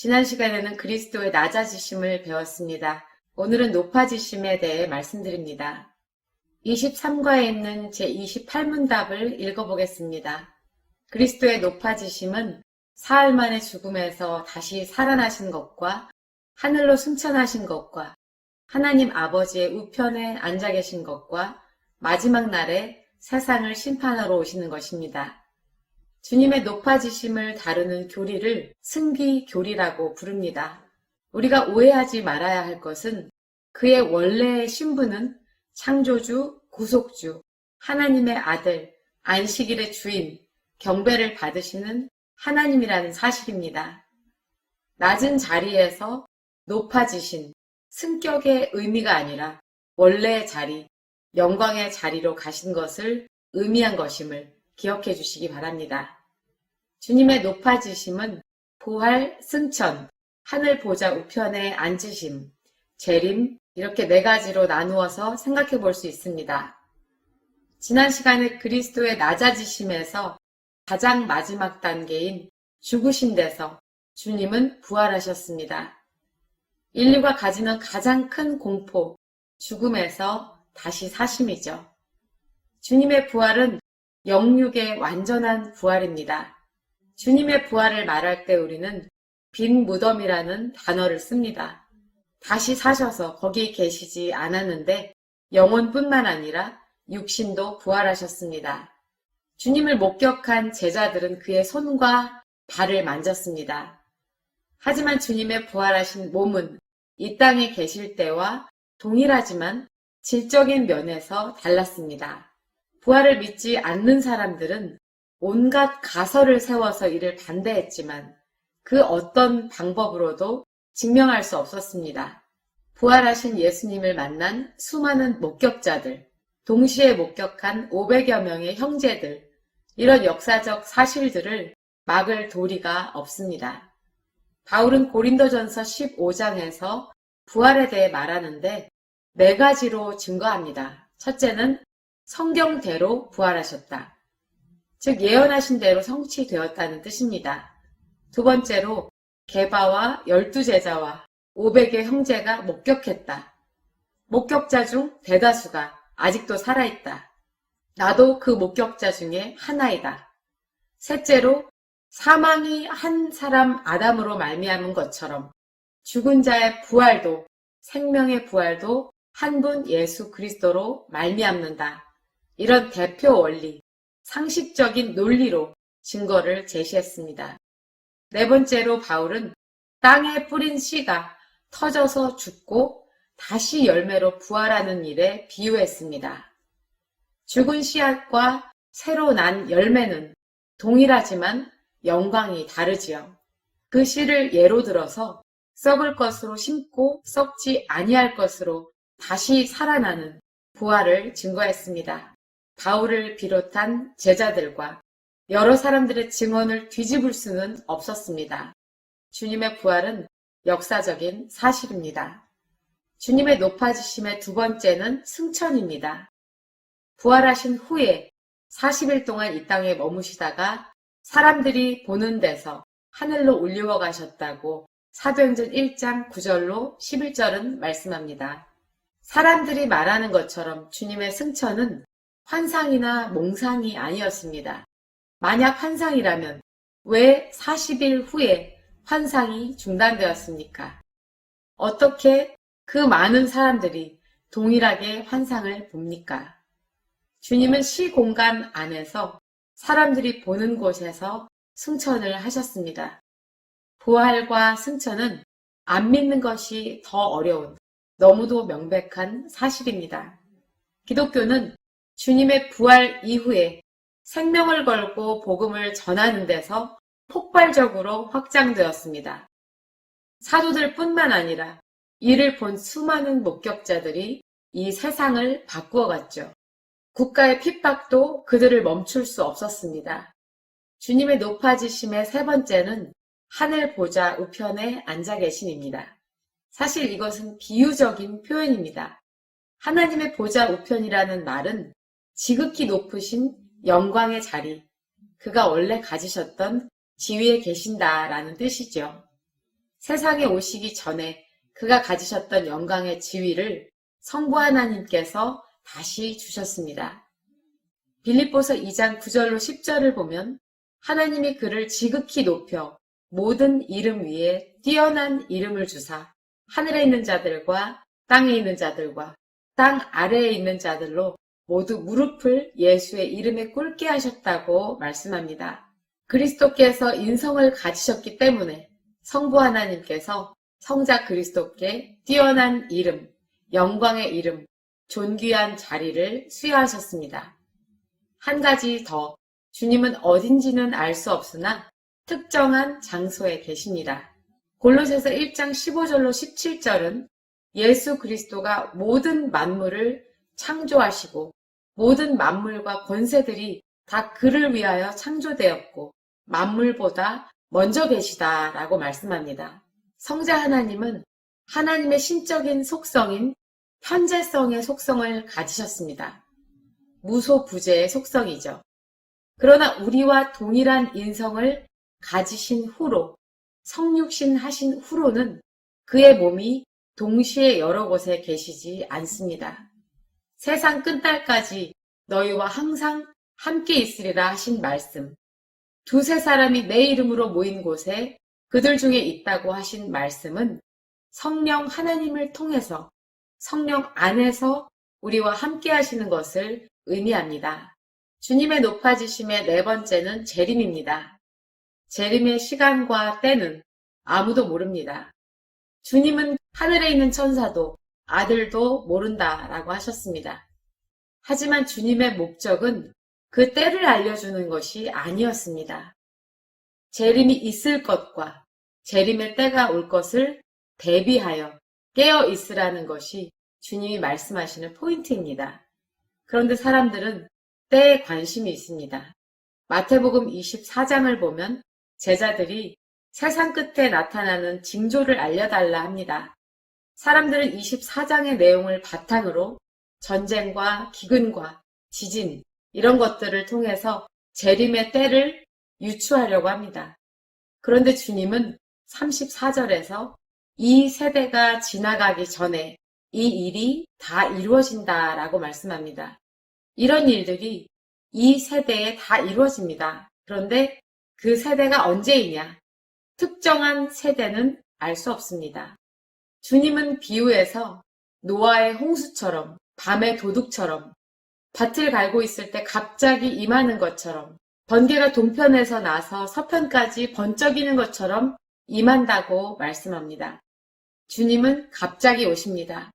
지난 시간에는 그리스도의 낮아지심을 배웠습니다. 오늘은 높아지심에 대해 말씀드립니다. 23과에 있는 제28문답을 읽어보겠습니다. 그리스도의 높아지심은 사흘 만의 죽음에서 다시 살아나신 것과 하늘로 승천하신 것과 하나님 아버지의 우편에 앉아 계신 것과 마지막 날에 세상을 심판하러 오시는 것입니다. 주님의 높아지심을 다루는 교리를 승기 교리라고 부릅니다. 우리가 오해하지 말아야 할 것은 그의 원래의 신분은 창조주, 구속주, 하나님의 아들, 안식일의 주인, 경배를 받으시는 하나님이라는 사실입니다. 낮은 자리에서 높아지신 승격의 의미가 아니라 원래의 자리, 영광의 자리로 가신 것을 의미한 것임을 기억해 주시기 바랍니다. 주님의 높아지심은 부활, 승천, 하늘 보좌 우편에 앉으심, 재림, 이렇게 네 가지로 나누어서 생각해 볼 수 있습니다. 지난 시간에 그리스도의 낮아지심에서 가장 마지막 단계인 죽으신 데서 주님은 부활하셨습니다. 인류가 가지는 가장 큰 공포, 죽음에서 다시 사심이죠. 주님의 부활은 영육의 완전한 부활입니다. 주님의 부활을 말할 때 우리는 빈 무덤이라는 단어를 씁니다. 다시 사셔서 거기 계시지 않았는데 영혼뿐만 아니라 육신도 부활하셨습니다. 주님을 목격한 제자들은 그의 손과 발을 만졌습니다. 하지만 주님의 부활하신 몸은 이 땅에 계실 때와 동일하지만 질적인 면에서 달랐습니다. 부활을 믿지 않는 사람들은 온갖 가설을 세워서 이를 반대했지만 그 어떤 방법으로도 증명할 수 없었습니다. 부활하신 예수님을 만난 수많은 목격자들, 동시에 목격한 500여 명의 형제들, 이런 역사적 사실들을 막을 도리가 없습니다. 바울은 고린도전서 15장에서 부활에 대해 말하는데 네 가지로 증거합니다. 첫째는 성경대로 부활하셨다. 즉 예언하신 대로 성취되었다는 뜻입니다. 두 번째로 개바와 열두 제자와 500의 형제가 목격했다. 목격자 중 대다수가 아직도 살아있다. 나도 그 목격자 중에 하나이다. 셋째로 사망이 한 사람 아담으로 말미암은 것처럼 죽은 자의 부활도 생명의 부활도 한 분 예수 그리스도로 말미암는다. 이런 대표 원리, 상식적인 논리로 증거를 제시했습니다. 네 번째로 바울은 땅에 뿌린 씨가 터져서 죽고 다시 열매로 부활하는 일에 비유했습니다. 죽은 씨앗과 새로 난 열매는 동일하지만 영광이 다르지요. 그 씨를 예로 들어서 썩을 것으로 심고 썩지 아니할 것으로 다시 살아나는 부활을 증거했습니다. 바울을 비롯한 제자들과 여러 사람들의 증언을 뒤집을 수는 없었습니다. 주님의 부활은 역사적인 사실입니다. 주님의 높아지심의 두 번째는 승천입니다. 부활하신 후에 40일 동안 이 땅에 머무시다가 사람들이 보는 데서 하늘로 올리워 가셨다고 사도행전 1장 9절로 11절은 말씀합니다. 사람들이 말하는 것처럼 주님의 승천은 환상이나 몽상이 아니었습니다. 만약 환상이라면 왜 40일 후에 환상이 중단되었습니까? 어떻게 그 많은 사람들이 동일하게 환상을 봅니까? 주님은 시공간 안에서 사람들이 보는 곳에서 승천을 하셨습니다. 부활과 승천은 안 믿는 것이 더 어려운 너무도 명백한 사실입니다. 기독교는 주님의 부활 이후에 생명을 걸고 복음을 전하는 데서 폭발적으로 확장되었습니다. 사도들 뿐만 아니라 이를 본 수많은 목격자들이 이 세상을 바꾸어 갔죠. 국가의 핍박도 그들을 멈출 수 없었습니다. 주님의 높아지심의 세 번째는 하늘 보좌 우편에 앉아 계신입니다. 사실 이것은 비유적인 표현입니다. 하나님의 보좌 우편이라는 말은 지극히 높으신 영광의 자리, 그가 원래 가지셨던 지위에 계신다라는 뜻이죠. 세상에 오시기 전에 그가 가지셨던 영광의 지위를 성부 하나님께서 다시 주셨습니다. 빌립보서 2장 9절로 10절을 보면 하나님이 그를 지극히 높여 모든 이름 위에 뛰어난 이름을 주사 하늘에 있는 자들과 땅에 있는 자들과 땅 아래에 있는 자들로 모두 무릎을 예수의 이름에 꿇게 하셨다고 말씀합니다. 그리스도께서 인성을 가지셨기 때문에 성부 하나님께서 성자 그리스도께 뛰어난 이름, 영광의 이름, 존귀한 자리를 수여하셨습니다. 한 가지 더, 주님은 어딘지는 알 수 없으나 특정한 장소에 계십니다. 골로새서 1장 15절로 17절은 예수 그리스도가 모든 만물을 창조하시고 모든 만물과 권세들이 다 그를 위하여 창조되었고 만물보다 먼저 계시다 라고 말씀합니다. 성자 하나님은 하나님의 신적인 속성인 현재성의 속성을 가지셨습니다. 무소부재의 속성이죠. 그러나 우리와 동일한 인성을 가지신 후로 성육신 하신 후로는 그의 몸이 동시에 여러 곳에 계시지 않습니다. 세상 끝날까지 너희와 항상 함께 있으리라 하신 말씀. 두세 사람이 내 이름으로 모인 곳에 그들 중에 있다고 하신 말씀은 성령 하나님을 통해서 성령 안에서 우리와 함께 하시는 것을 의미합니다. 주님의 높아지심의 네 번째는 재림입니다. 재림의 시간과 때는 아무도 모릅니다. 주님은 하늘에 있는 천사도 아들도 모른다라고 하셨습니다. 하지만 주님의 목적은 그 때를 알려주는 것이 아니었습니다. 재림이 있을 것과 재림의 때가 올 것을 대비하여 깨어 있으라는 것이 주님이 말씀하시는 포인트입니다. 그런데 사람들은 때에 관심이 있습니다. 마태복음 24장을 보면 제자들이 세상 끝에 나타나는 징조를 알려달라 합니다. 사람들은 24장의 내용을 바탕으로 전쟁과 기근과 지진 이런 것들을 통해서 재림의 때를 유추하려고 합니다. 그런데 주님은 34절에서 이 세대가 지나가기 전에 이 일이 다 이루어진다 라고 말씀합니다. 이런 일들이 이 세대에 다 이루어집니다. 그런데 그 세대가 언제이냐? 특정한 세대는 알 수 없습니다. 주님은 비유에서 노아의 홍수처럼 밤의 도둑처럼 밭을 갈고 있을 때 갑자기 임하는 것처럼 번개가 동편에서 나서 서편까지 번쩍이는 것처럼 임한다고 말씀합니다. 주님은 갑자기 오십니다.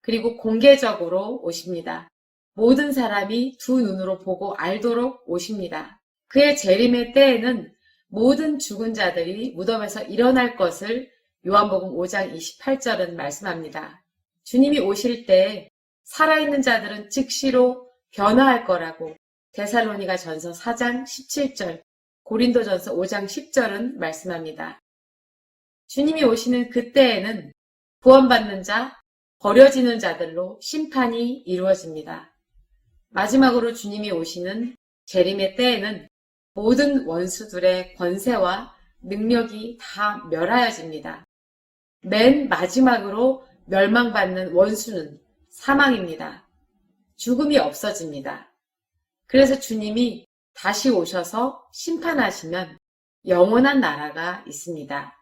그리고 공개적으로 오십니다. 모든 사람이 두 눈으로 보고 알도록 오십니다. 그의 재림의 때에는 모든 죽은 자들이 무덤에서 일어날 것을 요한복음 5장 28절은 말씀합니다. 주님이 오실 때 살아있는 자들은 즉시로 변화할 거라고 데살로니가 전서 4장 17절, 고린도 전서 5장 10절은 말씀합니다. 주님이 오시는 그때에는 구원받는 자, 버려지는 자들로 심판이 이루어집니다. 마지막으로 주님이 오시는 재림의 때에는 모든 원수들의 권세와 능력이 다 멸하여집니다. 맨 마지막으로 멸망받는 원수는 사망입니다. 죽음이 없어집니다. 그래서 주님이 다시 오셔서 심판하시면 영원한 나라가 있습니다.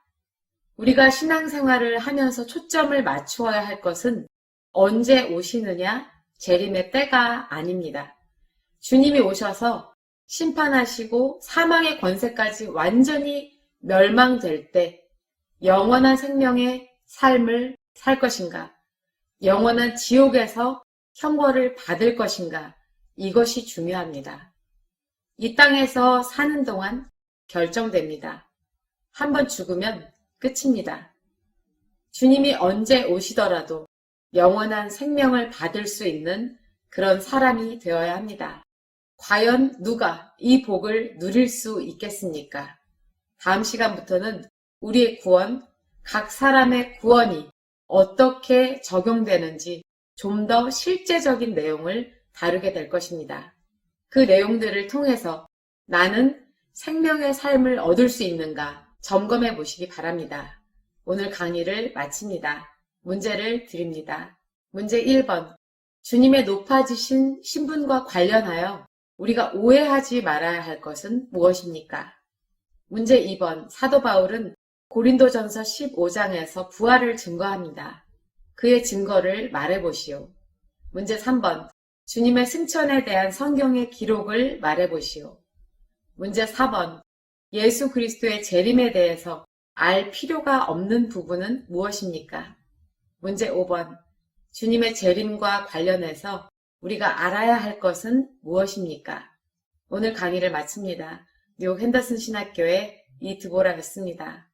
우리가 신앙생활을 하면서 초점을 맞추어야 할 것은 언제 오시느냐 재림의 때가 아닙니다. 주님이 오셔서 심판하시고 사망의 권세까지 완전히 멸망될 때 영원한 생명의 삶을 살 것인가? 영원한 지옥에서 형벌을 받을 것인가? 이것이 중요합니다. 이 땅에서 사는 동안 결정됩니다. 한번 죽으면 끝입니다. 주님이 언제 오시더라도 영원한 생명을 받을 수 있는 그런 사람이 되어야 합니다. 과연 누가 이 복을 누릴 수 있겠습니까? 다음 시간부터는 우리의 구원, 각 사람의 구원이 어떻게 적용되는지 좀 더 실제적인 내용을 다루게 될 것입니다. 그 내용들을 통해서 나는 생명의 삶을 얻을 수 있는가 점검해 보시기 바랍니다. 오늘 강의를 마칩니다. 문제를 드립니다. 문제 1번. 주님의 높아지신 신분과 관련하여 우리가 오해하지 말아야 할 것은 무엇입니까? 문제 2번. 사도 바울은 고린도전서 15장에서 부활을 증거합니다. 그의 증거를 말해보시오. 문제 3번. 주님의 승천에 대한 성경의 기록을 말해보시오. 문제 4번. 예수 그리스도의 재림에 대해서 알 필요가 없는 부분은 무엇입니까? 문제 5번. 주님의 재림과 관련해서 우리가 알아야 할 것은 무엇입니까? 오늘 강의를 마칩니다. 뉴욕 핸더슨 신학교의 이드보라였습니다.